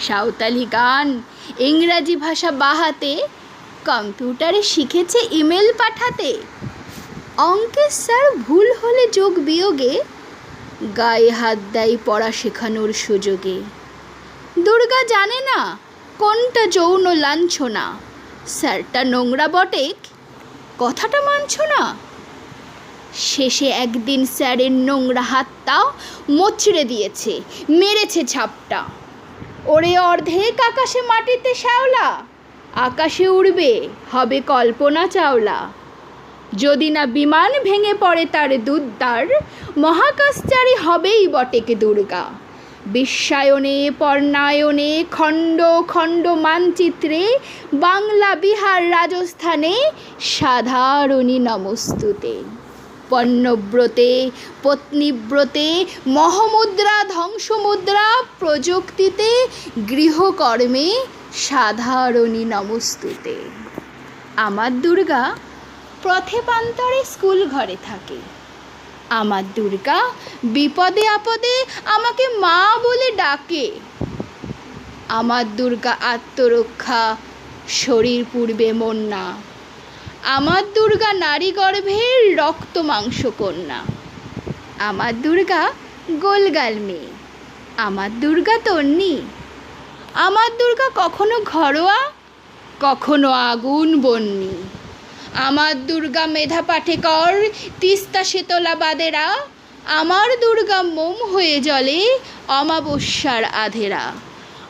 সাঁওতালি গান। ইংরাজি ভাষা বাহাতে কম্পিউটারে শিখেছে ইমেল পাঠাতে। অঙ্কের স্যার ভুল হলে যোগ বিয়োগে গায়ে হাত দেয় পড়া শেখানোর সুযোগে। দুর্গা জানে না কোনটা যৌন লাঞ্ছনা। স্যারটা নোংরা বটেক কথাটা মানছ না। শেষে একদিন স্যারের নোংরা হাতটা মোচড়ে দিয়েছে, মেরেছে ঝাপটা। ওরে অর্ধেক আকাশে মাটিতে শ্যাওলা, আকাশে উড়বে, হবে কল্পনা চাওলা। যদি না বিমান ভেঙে পড়ে তার দুদ্দার মহাকাশচারী হবেই বটেকে দুর্গা। বিশ্বায়নে, পর্ণায়নে, খণ্ড খণ্ড মানচিত্রে, বাংলা বিহার রাজস্থানে সাধারণী নমস্তুতে। পণ্যব্রতে, পত্নীব্রতে, মহামুদ্রা ধ্বংসমুদ্রা প্রযুক্তিতে, গৃহকর্মে সাধারণী নমস্তুতে। আমার দুর্গা পথে প্রান্তরে স্কুল ঘরে থাকে। আমার দুর্গা বিপদে আপদে আমাকে মা বলে ডাকে। আমার দুর্গা আত্মরক্ষা শরীর পূর্বে মন না। আমার দুর্গা নারী গর্ভের রক্ত মাংস কন্যা। আমার দুর্গা গোলগাল মেয়ে। আমার দুর্গা তন্নি। আমার দুর্গা কখনো ঘরোয়া, কখনো আগুন বন্যি আমার দুর্গা মেধা পাঠেকর, তিস্তা শীতলা বাদেরা। আমার দুর্গা মোম হয়ে জলে অমাবস্যার আধেরা।